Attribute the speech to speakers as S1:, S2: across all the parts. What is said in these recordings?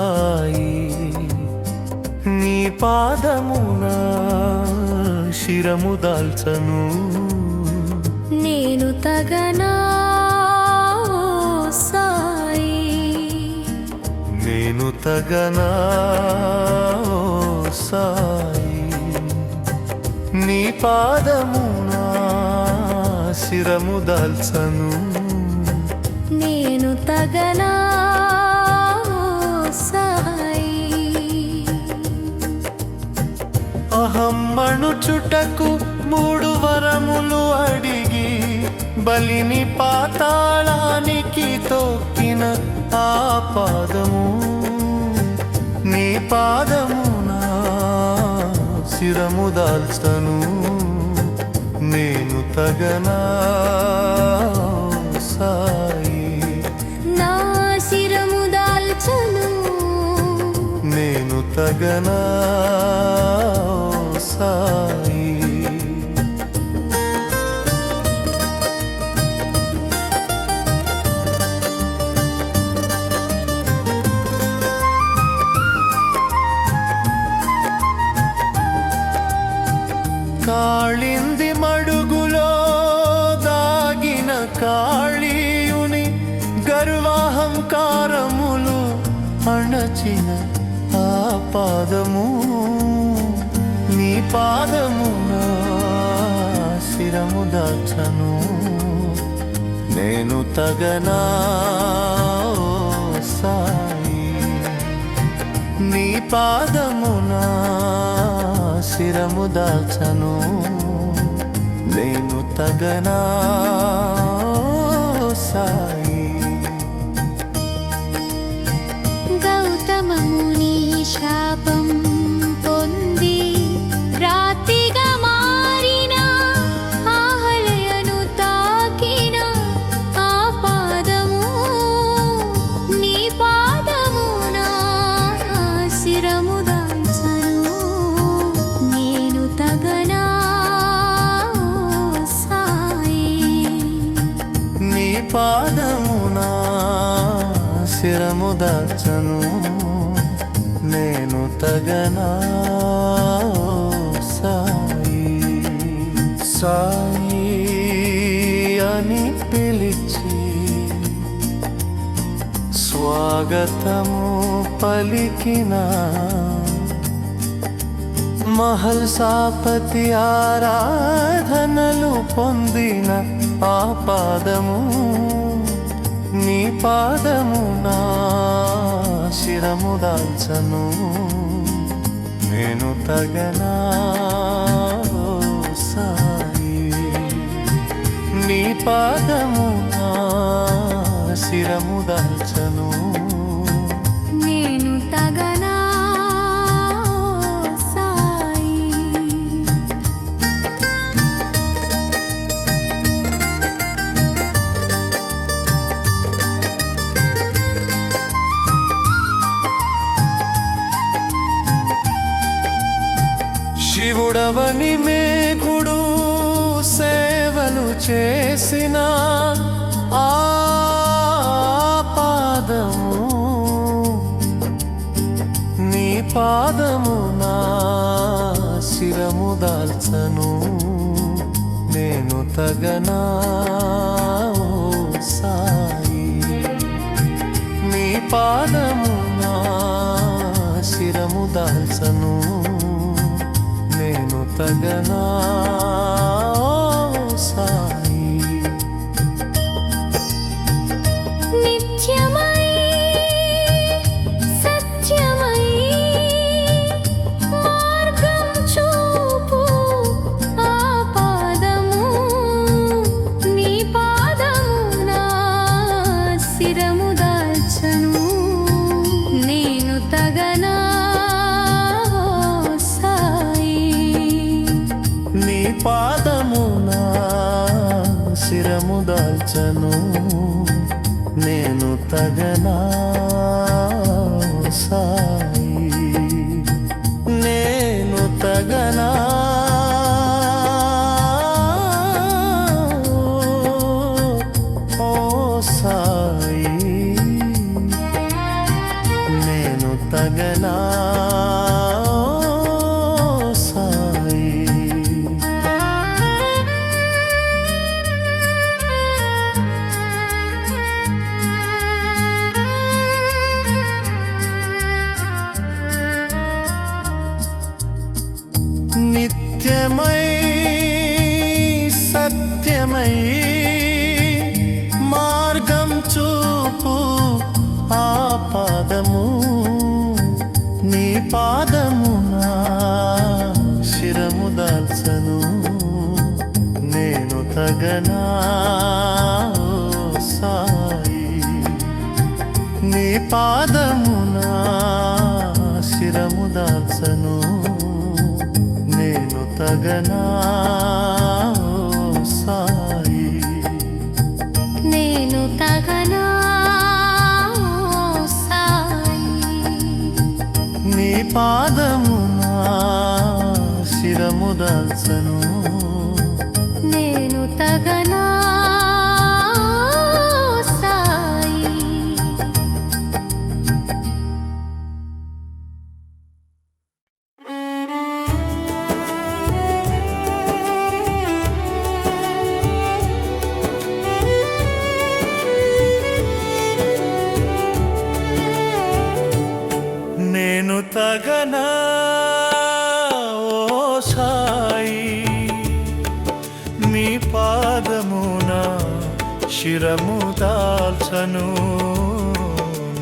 S1: తాయి నీ పాదమున శిరము దాల్చను.
S2: నేను తగనా సాయి.
S1: నేను తగనా సాయి. నీ పాదమున శిరము దాల్చను.
S2: నేను తగనా
S1: అహమ్మణు చుటకు మూడు వరములు అడిగి బలిని పాతాళానికి తొక్కిన ఆ పాదము. నీ పాదమునా శిరము దాల్చను. నేను తగనా సాయి.
S2: నా శిరము దాల్చను.
S1: నేను తగనా తాకిన ఆ పాదము నీ పాదము శిరము దాచను. నేను తగనా ఓ సాయి. నీ పాదమునా శిరము దాల్చను నేను తగనా
S2: పాదమున శిరము దాచను నేను తగనా సాయి.
S1: సాయి అని పిలిచి స్వాగతము పలికిన మహల్ సాపతి ఆరాధనలు పొందిన ఆ పాదము నీ పాదము నా శిరము దాల్చను. నేను తగనా ఓ సాయి. నీ పాదము నా శిరము దాల్చను. చూడవని మేకుడు సేవలు చేసిన ఆ పాదము. నీ పాదము నా శిరము దాల్చను. నేను తగనా ఓ సాయి. నీ పాదము నా శిరము దాల్చను. తగనా? సాయి.
S2: పాదమున శిరము దాల్చను. నేను తగనా
S1: నిత్యమై సత్యమై మార్గం చూపు ఆ పాదము నీ పాదము నా శిరము దాల్చను. నేను తగనా సాయి.
S2: నీ పాదము
S1: నా శిరము దాల్చను.
S2: తగనా? సాయి.
S1: నేను తగనా? ఓ సాయి. నీ పాదమునా శిరము దాల్చను. గగనా ఓ సాయి నీ పాదమున శిరము దాల్చను.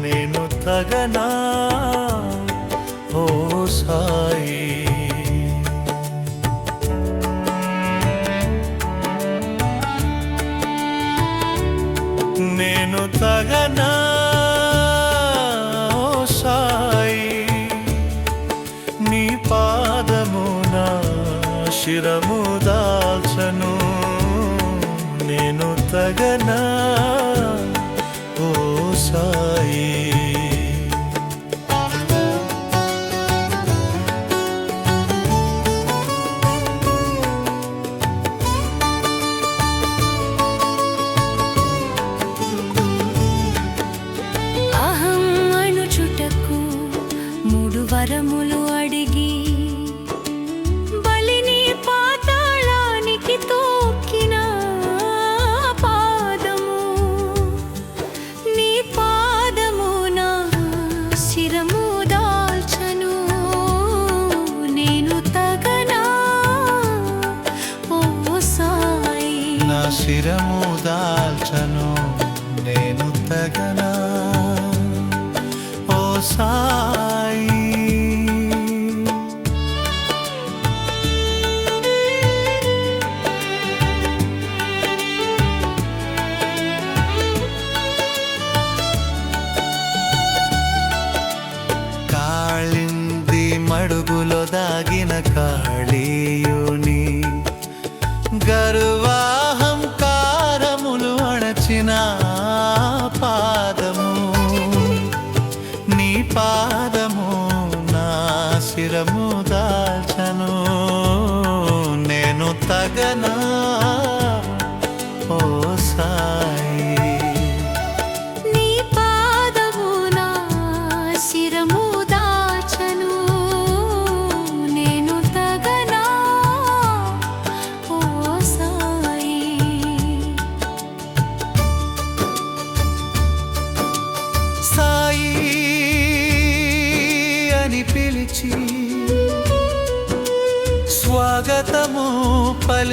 S1: నేను తగనా ఓ సాయి.
S2: నేను తగనా సాయి.
S1: కాళింది మడుగులో దాగిన కాళీయుని గరువా పాదము నా శిరము దాల్చను. నేను తగనా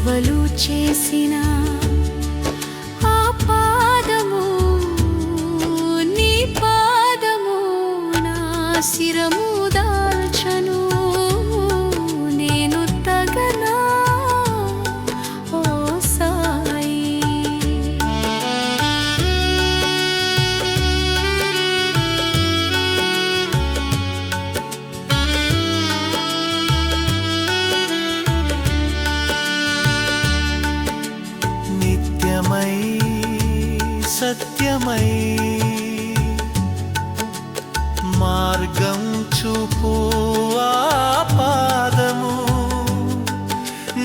S2: సేవలు చేసిన ఆ పాదము నీ పాదము నా శిరము.
S1: సత్యమై మార్గం చూపు పాదము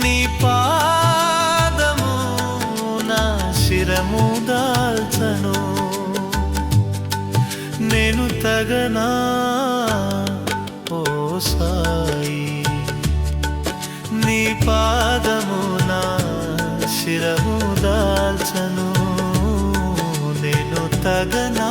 S1: నీ పాదము నా శిరము దాల్చను. నేను తగనా ఓ సాయి నీ పాదము నా శిరము నేను